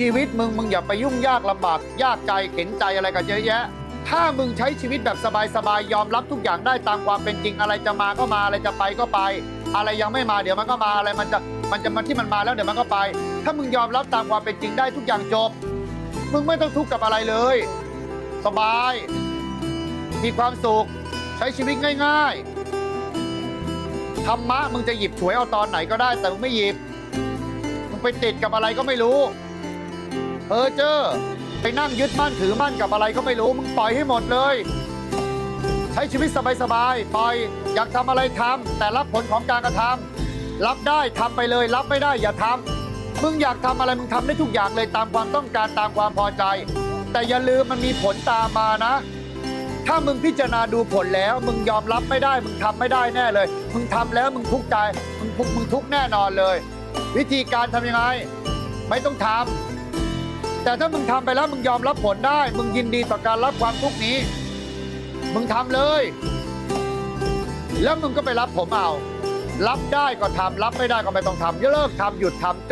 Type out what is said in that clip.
ชีวิตมึง มึงอย่าไปยุ่งยากลำบาก ยากใจเข็นใจอะไรกันเยอะแยะ ถ้ามึงใช้ชีวิตแบบสบายๆยอมรับทุกอย่างได้ตามความเป็นจริงอะไรจะมาก็มาอะไรจะไปก็ไป อะไรยังไม่มาเดี๋ยวมันก็มาอะไรมันจะมันจะมาที่มันมาแล้วเดี๋ยวมันก็ไป ถ้ามึงยอมรับตามความเป็นจริงได้ทุกอย่างจบ มึงไม่ต้องทุกข์กับอะไรเลย สบาย มีความสุขใช้ชีวิตง่ายๆธรรมะมึงจะหยิบฉวยเอาตอนไหนก็ได้แต่มึงไม่หยิบมึงไปติดกับอะไรก็ไม่รู้ เออเจอไปนั่งยึดมั่นถือมั่นกับอะไรก็ไม่รู้มึงปล่อยให้หมดเลย ใช้ชีวิตสบายๆปล่อยอยากทำอะไรทำแต่รับผลของการกระทำรับได้ทำไปเลย รับไม่ได้อย่าทำมึงอยากทำอะไรมึงทำได้ทุกอย่างเลยตามความต้องการตามความพอใจ แต่อย่าลืมมันมีผลตามมานะ ถ้ามึงพิจารณาดูผลแล้ว มึงยอมรับไม่ได้ มึงทำไม่ได้แน่เลย มึงทำแล้วมึงทุกข์ใจมึงทุกข์มึงทุกข์แน่นอนเลย วิธีการทำยังไง ไม่ต้องทำ แต่ถ้ามึงทำไปแล้วมึงยอมรับผลได้ มึงยินดีต่อการรับความทุกข์นี้ มึงทำเลย แล้วมึงก็ไปรับผมเอา รับได้ก็ทำรับไม่ได้ก็ไม่ต้องทำเลิกทำหยุดทำจบ